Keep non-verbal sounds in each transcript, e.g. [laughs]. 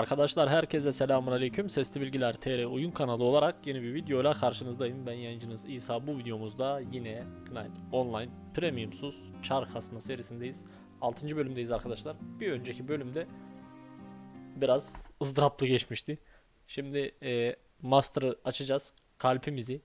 Arkadaşlar herkese selamun aleyküm. Sesli Bilgiler TR oyun kanalı olarak yeni bir videoyla karşınızdayım. Ben yayıncınız İsa. Bu videomuzda yine Knight Online Premiumsuz çar kasma serisindeyiz. 6. bölümdeyiz arkadaşlar. Bir önceki bölümde biraz ızdıraplı geçmişti. Şimdi e, Master'ı açacağız. Kalpimizi,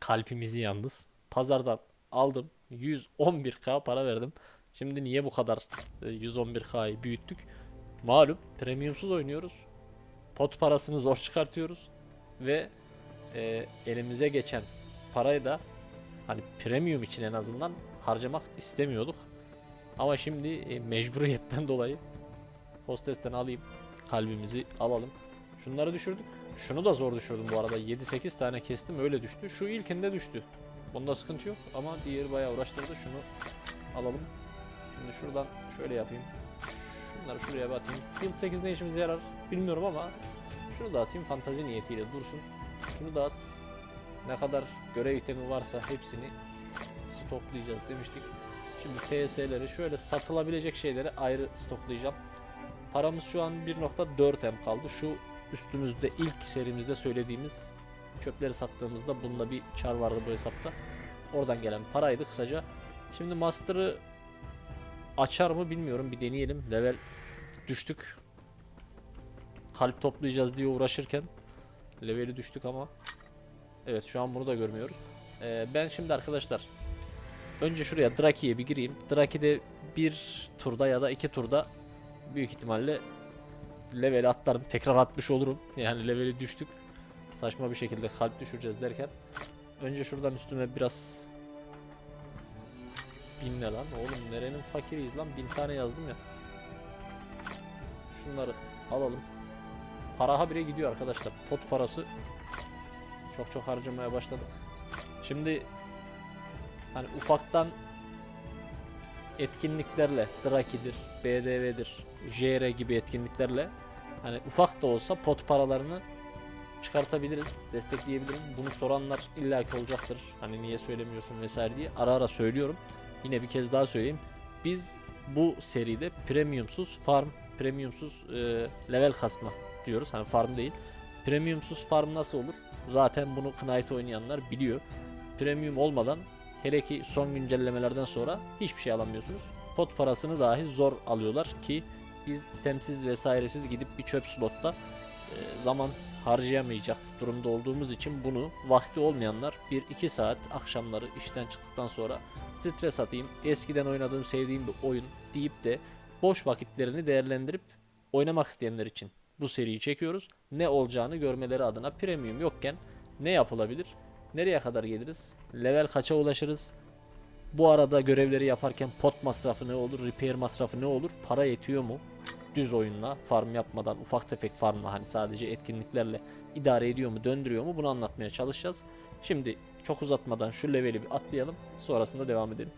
kalpimizi yalnız pazardan aldım. 111k para verdim. Şimdi niye bu kadar e, 111k'yı büyüttük? Malum premiumsuz oynuyoruz. Pot parasını zor çıkartıyoruz. Ve e, elimize geçen parayı da hani premium için en azından harcamak istemiyorduk. Ama şimdi e, mecburiyetten dolayı hostesten alayım. Kalbimizi alalım. Şunları düşürdük. Şunu da zor düşürdüm bu arada. 7-8 tane kestim öyle düştü. Şu ilkinde düştü. Bunda sıkıntı yok ama diğeri bayağı uğraştırdı. Şunu alalım. Şimdi şuradan şöyle yapayım. Şunları şuraya bir atayım. Field 8 ne işimize yarar bilmiyorum ama şunu da atayım fantazi niyetiyle dursun. Şunu da at. Ne kadar görev itemi varsa hepsini stoklayacağız demiştik. Şimdi TS'leri şöyle satılabilecek şeyleri ayrı stoklayacağım. Paramız şu an 1.4M kaldı. Şu üstümüzde ilk serimizde söylediğimiz çöpleri sattığımızda bunda bir çar vardı bu hesapta. Oradan gelen paraydı kısaca. Şimdi Master'ı açar mı bilmiyorum bir deneyelim. Level düştük. Kalp toplayacağız diye uğraşırken leveli düştük ama evet şu an bunu da görmüyoruz. Ee, ben şimdi arkadaşlar önce şuraya Draki'ye bir gireyim. Draki'de bir turda ya da iki turda büyük ihtimalle leveli atlarım. Tekrar atmış olurum. Yani leveli düştük. Saçma bir şekilde kalp düşüreceğiz derken. Önce şuradan üstüme biraz Ne lan oğlum nerenin fakiriyiz lan bin tane yazdım ya. Şunları alalım. Para habire gidiyor arkadaşlar. Pot parası çok çok harcamaya başladık. Şimdi hani ufaktan etkinliklerle Draki'dir, BDV'dir, JR gibi etkinliklerle hani ufak da olsa pot paralarını çıkartabiliriz, destekleyebiliriz. Bunu soranlar illaki olacaktır. Hani niye söylemiyorsun vesaire diye ara ara söylüyorum. Yine bir kez daha söyleyeyim. Biz bu seride premiumsuz farm, premiumsuz e, level kasma diyoruz. Hani farm değil. Premiumsuz farm nasıl olur? Zaten bunu Knight oynayanlar biliyor. Premium olmadan hele ki son güncellemelerden sonra hiçbir şey alamıyorsunuz. Pot parasını dahi zor alıyorlar ki biz temsiz vesairesiz gidip bir çöp slotta e, zaman harcayamayacak durumda olduğumuz için bunu vakti olmayanlar 1-2 saat akşamları işten çıktıktan sonra stres atayım, eskiden oynadığım sevdiğim bir oyun deyip de boş vakitlerini değerlendirip oynamak isteyenler için bu seriyi çekiyoruz. Ne olacağını görmeleri adına premium yokken ne yapılabilir? Nereye kadar geliriz? Level kaça ulaşırız? Bu arada görevleri yaparken pot masrafı ne olur? Repair masrafı ne olur? Para yetiyor mu? Düz oyunla farm yapmadan ufak tefek farmla hani sadece etkinliklerle idare ediyor mu döndürüyor mu bunu anlatmaya çalışacağız. Şimdi çok uzatmadan şu leveli bir atlayalım. Sonrasında devam edelim.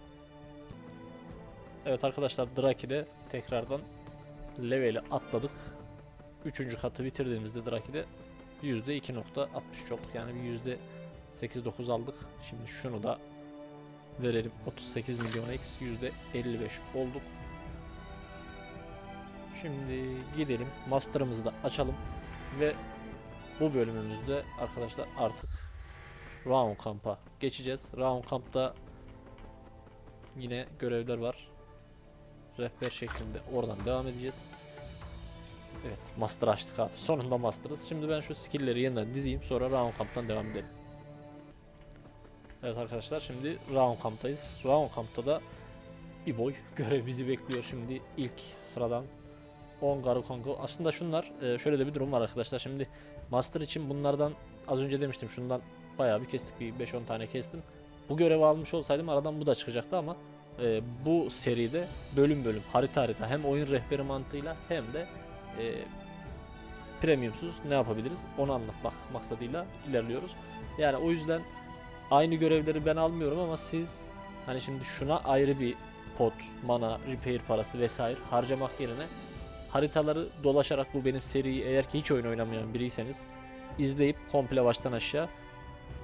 Evet arkadaşlar Draki'de tekrardan leveli atladık. Üçüncü katı bitirdiğimizde Draki'de %2.63 olduk. Yani bir %8-9 aldık. Şimdi şunu da verelim. 38 milyon x %55 olduk. Şimdi gidelim. Master'ımızı da açalım. Ve bu bölümümüzde arkadaşlar artık Round Camp'a geçeceğiz. Round Camp'ta yine görevler var. Rehber şeklinde oradan devam edeceğiz. Evet Master açtık abi. Sonunda Master'ız. Şimdi ben şu skill'leri yeniden dizeyim. Sonra Round Camp'tan devam edelim. Evet arkadaşlar şimdi Round Camp'tayız. Round Camp'ta da bir boy görev bizi bekliyor şimdi ilk sıradan 10 Garu Kongo. Aslında şunlar e, şöyle de bir durum var arkadaşlar. Şimdi Master için bunlardan az önce demiştim şundan bayağı bir kestik bir 5-10 tane kestim. Bu görevi almış olsaydım aradan bu da çıkacaktı ama e, bu seride bölüm bölüm harita harita hem oyun rehberi mantığıyla hem de e, premiumsuz ne yapabiliriz onu anlatmak maksadıyla ilerliyoruz. Yani o yüzden aynı görevleri ben almıyorum ama siz hani şimdi şuna ayrı bir pot, mana, repair parası vesaire harcamak yerine haritaları dolaşarak bu benim seriyi eğer ki hiç oyun oynamayan biriyseniz izleyip komple baştan aşağı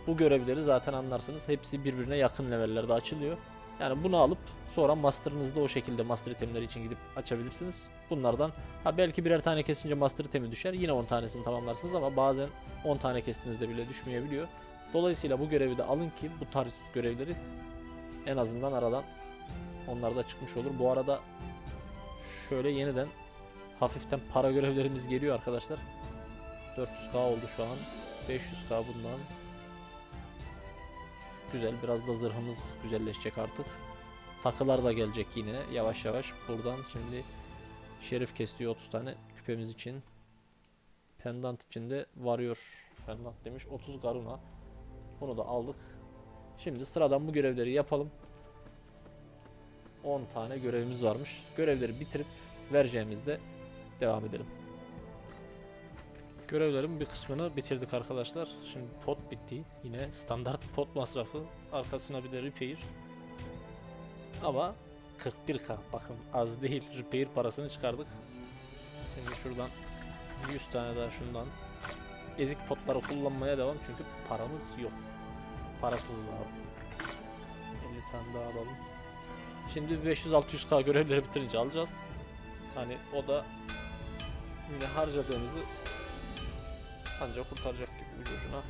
bu görevleri zaten anlarsınız. Hepsi birbirine yakın levellerde açılıyor. Yani bunu alıp sonra master'ınızda o şekilde master itemleri için gidip açabilirsiniz. Bunlardan ha belki birer tane kesince master itemi düşer. Yine 10 tanesini tamamlarsınız ama bazen 10 tane kestiğinizde bile düşmeyebiliyor. Dolayısıyla bu görevi de alın ki bu tarz görevleri en azından aradan onlar da çıkmış olur. Bu arada şöyle yeniden hafiften para görevlerimiz geliyor arkadaşlar. 400k oldu şu an. 500k bundan. Güzel biraz da zırhımız güzelleşecek artık. Takılar da gelecek yine yavaş yavaş. Buradan şimdi şerif kesiyor 30 tane küpemiz için. Pendant için de varıyor. Pendant demiş 30 garuna. Bunu da aldık. Şimdi sıradan bu görevleri yapalım. 10 tane görevimiz varmış. Görevleri bitirip vereceğimizde devam edelim. Görevlerin bir kısmını bitirdik arkadaşlar. Şimdi pot bitti. Yine standart pot masrafı. Arkasına bir de repair. Ama 41k bakın az değil. Repair parasını çıkardık. Şimdi şuradan 100 tane daha şundan. Ezik potları kullanmaya devam çünkü paramız yok. Parasız abi. 50 tane daha alalım. Şimdi 500-600k görevleri bitirince alacağız. Hani o da yine harcadığımızı ancak kurtaracak gibi ucu ucuna.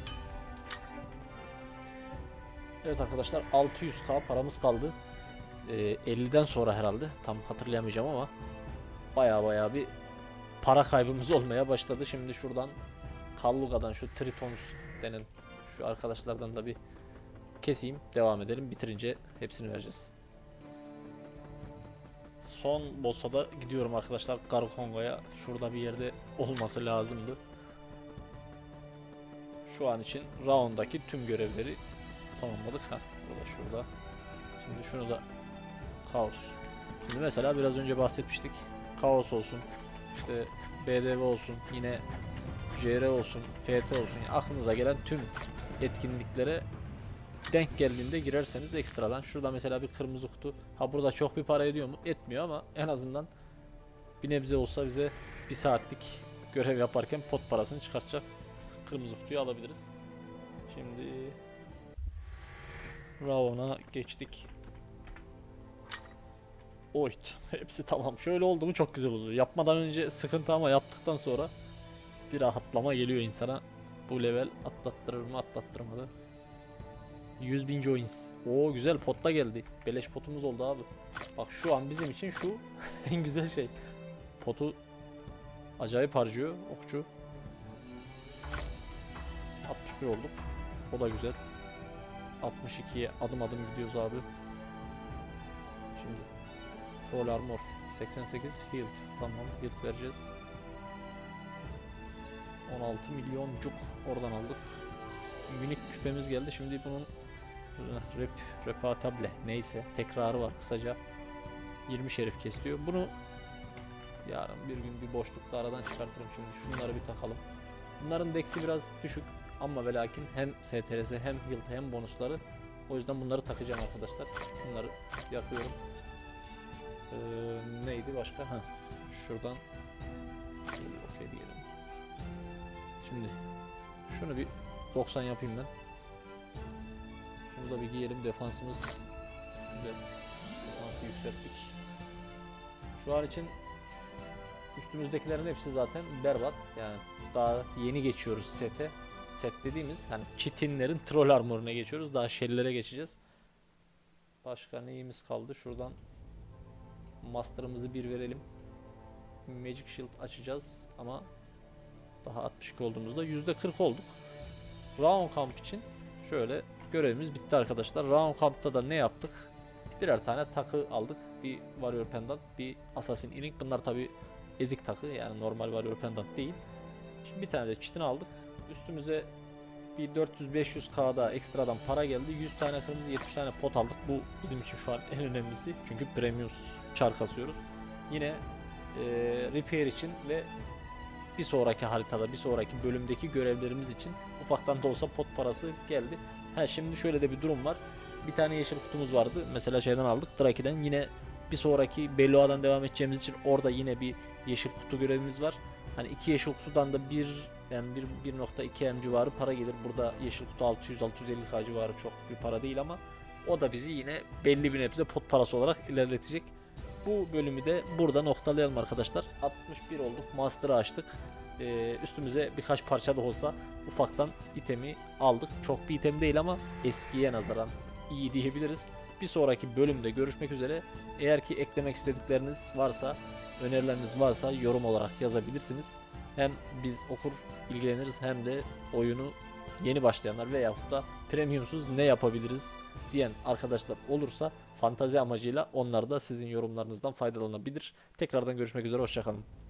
Evet arkadaşlar 600k paramız kaldı. Ee, 50'den sonra herhalde tam hatırlayamayacağım ama baya baya bir para kaybımız [laughs] olmaya başladı. Şimdi şuradan Kalluga'dan şu Tritons denen şu arkadaşlardan da bir keseyim devam edelim bitirince hepsini vereceğiz. Son boss'a da gidiyorum arkadaşlar Garukonga'ya. Şurada bir yerde olması lazımdı. Şu an için round'daki tüm görevleri tamamladık. Ha, bu da şurada. Şimdi şunu da kaos. Şimdi mesela biraz önce bahsetmiştik. Kaos olsun. işte BDV olsun. Yine JR olsun. FT olsun. Yani aklınıza gelen tüm etkinliklere denk geldiğinde girerseniz ekstradan. Şurada mesela bir kırmızı kutu. Ha burada çok bir para ediyor mu? Etmiyor ama en azından bir nebze olsa bize bir saatlik görev yaparken pot parasını çıkartacak kırmızı kutuyu alabiliriz. Şimdi Raon'a geçtik. Oyt. [laughs] Hepsi tamam. Şöyle oldu mu çok güzel oluyor. Yapmadan önce sıkıntı ama yaptıktan sonra bir rahatlama geliyor insana. Bu level atlattırır mı atlattırmadı 100 bin joins. Oo güzel potta geldi. Beleş potumuz oldu abi. Bak şu an bizim için şu [laughs] en güzel şey. Potu acayip harcıyor okçu. 61 olduk. O da güzel. 62'ye adım adım gidiyoruz abi. Şimdi Troll Armor 88 Healed. Tamam Healed vereceğiz. 16 milyon cuk oradan aldık. Minik küpemiz geldi. Şimdi bunun Rep, repatable neyse tekrarı var kısaca 20 şerif kesiyor. Bunu yarın bir gün bir boşlukta aradan çıkartırım şimdi şunları bir takalım. Bunların dex'i biraz düşük ama ve lakin hem STRS hem health hem bonusları o yüzden bunları takacağım arkadaşlar. Şunları yakıyorum. Ee, neydi başka? Ha, şuradan okey diyelim. Şimdi şunu bir 90 yapayım ben. Şunu da bir giyelim defansımız güzel. Defansı yükselttik. Şu an için üstümüzdekilerin hepsi zaten berbat. Yani daha yeni geçiyoruz sete. Set dediğimiz hani çitinlerin troll armoruna geçiyoruz. Daha shell'lere geçeceğiz. Başka neyimiz kaldı? Şuradan master'ımızı bir verelim. Magic Shield açacağız ama daha 62 olduğumuzda %40 olduk. Round Camp için şöyle görevimiz bitti arkadaşlar. Round Camp'ta da ne yaptık? Birer tane takı aldık. Bir Warrior Pendant, bir Assassin Earring. Bunlar tabi ezik takı yani normal Warrior Pendant değil. Şimdi bir tane de çitin aldık. Üstümüze bir 400-500k daha ekstradan para geldi. 100 tane kırmızı 70 tane pot aldık. Bu bizim için şu an [laughs] en önemlisi. Çünkü premiumsuz çar kasıyoruz. Yine e, repair için ve bir sonraki haritada, bir sonraki bölümdeki görevlerimiz için ufaktan da olsa pot parası geldi. Ha şimdi şöyle de bir durum var. Bir tane yeşil kutumuz vardı. Mesela şeyden aldık. Draki'den yine bir sonraki Belloa'dan devam edeceğimiz için orada yine bir yeşil kutu görevimiz var. Hani iki yeşil kutudan da bir yani 1.2 M civarı para gelir. Burada yeşil kutu 600 650 K civarı çok bir para değil ama O da bizi yine belli bir nebze pot parası olarak ilerletecek. Bu bölümü de burada noktalayalım arkadaşlar. 61 olduk. Master'ı açtık. Ee, üstümüze birkaç parça da olsa ufaktan itemi aldık. Çok bir item değil ama eskiye nazaran iyi diyebiliriz. Bir sonraki bölümde görüşmek üzere. Eğer ki eklemek istedikleriniz varsa, önerileriniz varsa yorum olarak yazabilirsiniz. Hem biz okur ilgileniriz hem de oyunu yeni başlayanlar veyahut da premiumsuz ne yapabiliriz diyen arkadaşlar olursa fantazi amacıyla onlar da sizin yorumlarınızdan faydalanabilir. Tekrardan görüşmek üzere hoşçakalın.